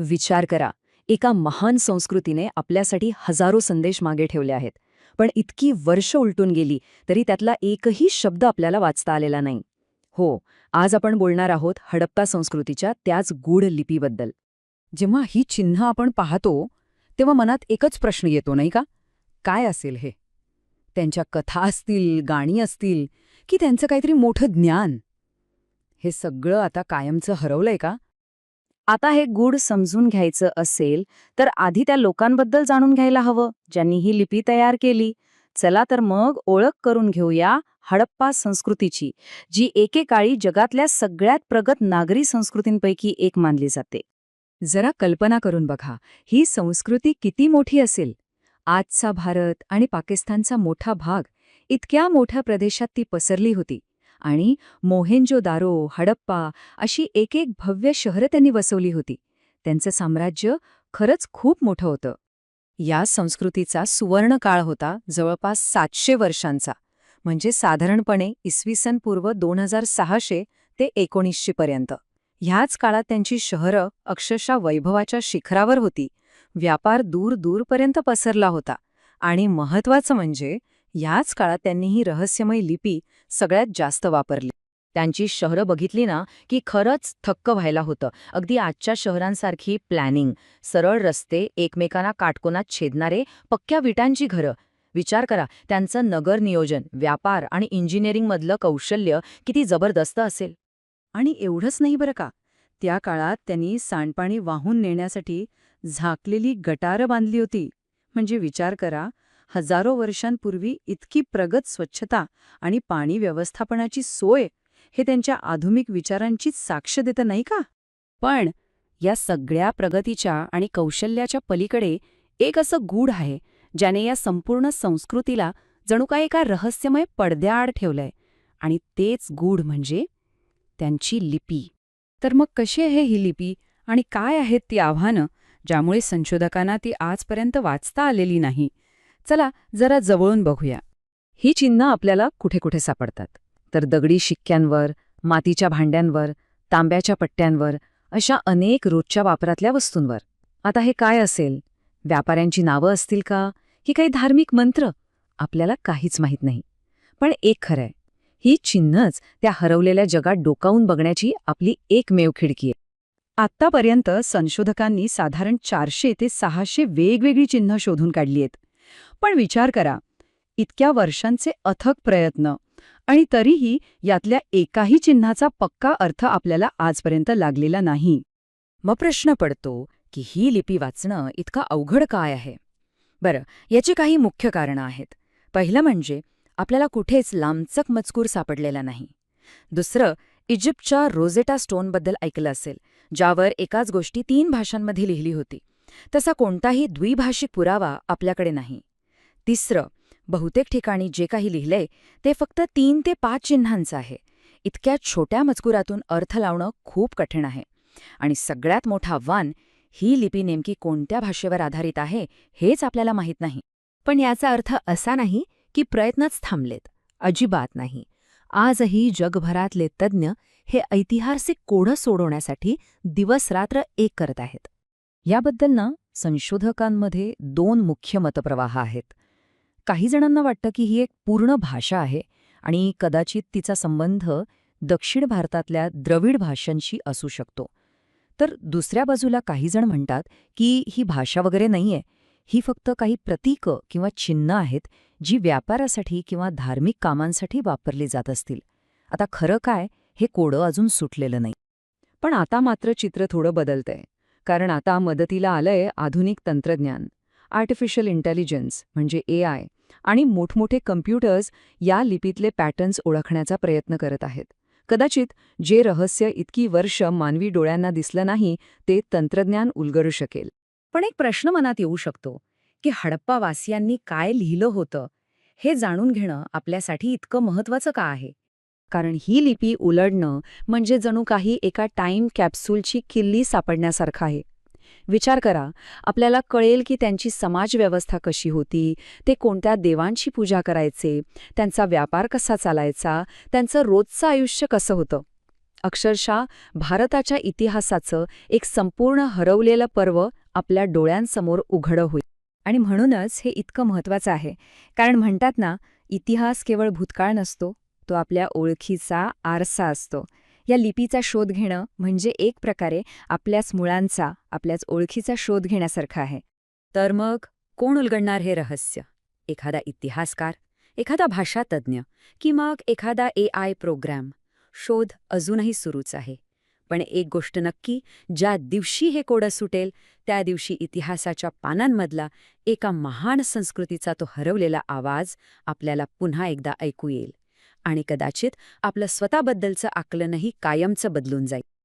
विचार करा. एका महान संस्कृतीने आपल्यासाठी हजारो संदेश मागे ठेवले आहेत. पण इतकी वर्ष उलटून गेली तरी त्यातला एकही शब्द आपल्याला वाचता आलेला नाही. हो आज आपण बोलणार आहोत हडप्पा संस्कृतीच्या त्याच गूढ लिपीबद्दल. जेव्हा ही चिन्ह आपण पाहतो तेव्हा मनात एकच प्रश्न येतो नाही का? काय असेल हे? त्यांच्या कथा असतील गाणी असतील की त्यांचं काहीतरी मोठं ज्ञान? हे सगळं आता कायमचं हरवलंय का? आता हे गूढ समजून घ्यायचं असेल तर आधी त्या लोकांबद्दल जाणून घ्यायला हवं ज्यांनी ही लिपी तयार केली. चला तर मग ओळख करून घेऊया हडप्पा संस्कृतीची जी एकेकाळी जगातल्या सगळ्यात प्रगत नागरी संस्कृतींपैकी एक मानली जाते. जरा कल्पना करून बघा ही संस्कृती किती मोठी असेल? आजचा भारत आणि पाकिस्तानचा मोठा भाग इतक्या मोठ्या प्रदेशात ती पसरली होती. आणि मोहेंजो दारो हडप्पा अशी एक एक भव्य शहरं त्यांनी वसवली होती. त्यांचं साम्राज्य खरंच खूप मोठं होतं. या संस्कृतीचा सुवर्ण काळ होता जवळपास सातशे वर्षांचा. म्हणजे साधारणपणे इसवी सन पूर्व दोन हजार सहाशे ते एकोणीसशेपर्यंत ह्याच काळात त्यांची शहरं अक्षरशः वैभवाच्या शिखरावर होती. व्यापार दूर दूरपर्यंत पसरला होता. आणि महत्वाचं म्हणजे याच काळात त्यांनी ही रहस्यमय लिपी सगळ्यात जास्त वापरली. त्यांची शहरं बघितली ना की खरंच थक्क व्हायला होतं. अगदी आजच्या शहरांसारखी प्लॅनिंग सरळ रस्ते एकमेकांना काटकोनात छेदणारे पक्क्या विटांची घरं. विचार करा त्यांचं नगर नियोजन व्यापार आणि इंजिनिअरिंगमधलं कौशल्य किती जबरदस्त असेल. आणि एवढंच नाही बरं का? त्या काळात त्यांनी सांडपाणी वाहून नेण्यासाठी झाकलेली गटारं बांधली होती. म्हणजे विचार करा हजारो वर्षांपूर्वी इतकी प्रगत स्वच्छता आणि पाणी व्यवस्थापनाची सोय हे त्यांच्या आधुनिक विचारांचीच साक्ष देतं नाही का? पण या सगळ्या प्रगतीच्या आणि कौशल्याच्या पलीकडे एक असं गूढ आहे ज्याने या संपूर्ण संस्कृतीला जणू का एका रहस्यमय पडद्याआड ठेवलंय. आणि तेच गूढ म्हणजे त्यांची लिपी. तर मग कशी आहे ही लिपी आणि काय आहेत ती आव्हानं ज्यामुळे संशोधकांना ती आजपर्यंत वाचता आलेली नाही? चला जरा जवळून बघूया. ही चिन्ह आपल्याला कुठे कुठे सापडतात? तर दगडी शिक्क्यांवर मातीच्या भांड्यांवर तांब्याच्या पट्ट्यांवर अशा अनेक रोजच्या वापरातल्या वस्तूंवर. आता हे काय असेल? व्यापाऱ्यांची नावं असतील का? की काही धार्मिक मंत्र? आपल्याला काहीच माहीत नाही. पण एक खरंय ही चिन्हच त्या हरवलेल्या जगात डोकावून बघण्याची आपली एकमेव खिडकी आहे. आत्तापर्यंत संशोधकांनी साधारण चारशे ते सहाशे वेगवेगळी चिन्ह शोधून काढली आहेत. पण विचार करा इतक्या वर्षांचे अथक प्रयत्न आणि तरीही यातल्या एकाही चिन्हाचा पक्का अर्थ आपल्याला आजपर्यंत लागलेला नाही. मग प्रश्न पडतो की ही लिपी वाचणं इतका अवघड काय आहे? बरं याची काही मुख्य कारणं आहेत. पहिलं म्हणजे आपल्याला कुठेच लांबचक मजकूर सापडलेला नाही. दुसरं इजिप्तच्या रोझेटा स्टोनबद्दल ऐकलं असेल ज्यावर एकाच गोष्टी तीन भाषांमध्ये लिहिली होती. तसा कोणताही द्विभाषिक पुरावा आपल्याकडे नाही. तिसरं बहुतेक ठिकाणी जे काही लिहिलंय ते फक्त तीन ते पाच चिन्हांचं आहे. इतक्या छोट्या मजकुरातून अर्थ लावणं खूप कठीण आहे. आणि सगळ्यात मोठं आव्हान ही लिपी नेमकी कोणत्या भाषेवर आधारित आहे हेच आपल्याला माहीत नाही. पण याचा अर्थ असा नाही की प्रयत्नच थांबलेत. अजिबात नाही. आजही जगभरातले तज्ज्ञ हे ऐतिहासिक कोढं सोडवण्यासाठी दिवसरात्र एक करत आहेत. याबद्दल ना संशोधकांमध्ये दोन मुख्य मतप्रवाह आहेत. काही जणांना वाटतं की ही एक पूर्ण भाषा आहे आणि कदाचित तिचा संबंध दक्षिण भारतातल्या द्रविड भाषांशी असू शकतो. तर दुसऱ्या बाजूला काही जण म्हणतात की ही भाषा वगैरे नाहीये. ही फक्त काही प्रतीकं किंवा चिन्ह आहेत जी व्यापारासाठी किंवा धार्मिक कामांसाठी वापरली जात असतील. आता खरं काय हे कोडं अजून सुटलेलं नाही. पण आता मात्र चित्र थोडं बदलतंय. कारण आता मदतीला आलंय आधुनिक तंत्रज्ञान आर्टिफिशियल इंटेलिजन्स म्हणजे ए आय आणि मोठमोठे कम्प्युटर्स या लिपीतले पॅटर्न्स ओळखण्याचा प्रयत्न करत आहेत. कदाचित जे रहस्य इतकी वर्ष मानवी डोळ्यांना दिसलं नाही ते तंत्रज्ञान उलगडू शकेल. पण एक प्रश्न मनात येऊ शकतो की हडप्पावासियांनी काय लिहिलं होतं हे जाणून घेणं आपल्यासाठी इतकं महत्वाचं का आहे? कारण ही लिपी उलडणं म्हणजे जणू काही एका टाईम कॅप्सूलची किल्ली सापडण्यासारखं आहे. विचार करा आपल्याला कळेल की त्यांची समाजव्यवस्था कशी होती ते कोणत्या देवांची पूजा करायचे त्यांचा व्यापार कसा चालायचा त्यांचं रोजचं आयुष्य कसं होतं? अक्षरशः भारताच्या इतिहासाचं एक संपूर्ण हरवलेलं पर्व आपल्या डोळ्यांसमोर उघडं होईल. आणि म्हणूनच हे इतकं महत्त्वाचं आहे. कारण म्हणतात ना इतिहास केवळ भूतकाळ नसतो तो आपल्या ओळखीचा आरसा असतो. या लिपीचा शोध घेणं म्हणजे एक प्रकारे आपल्याच मुळांचा आपल्याच ओळखीचा शोध घेण्यासारखा आहे. तर मग कोण उलगडणार हे रहस्य? एखादा इतिहासकार एखादा भाषातज्ञ की मग एखादा ए आय प्रोग्रॅम? शोध अजूनही सुरूच आहे. पण एक गोष्ट नक्की ज्या दिवशी हे कोडं सुटेल त्या दिवशी इतिहासाच्या पानांमधला एका महान संस्कृतीचा तो हरवलेला आवाज आपल्याला पुन्हा एकदा ऐकू येईल. आणि कदाचित आपलं स्वतःबद्दलचं आकलनही कायमचं बदलून जाईल.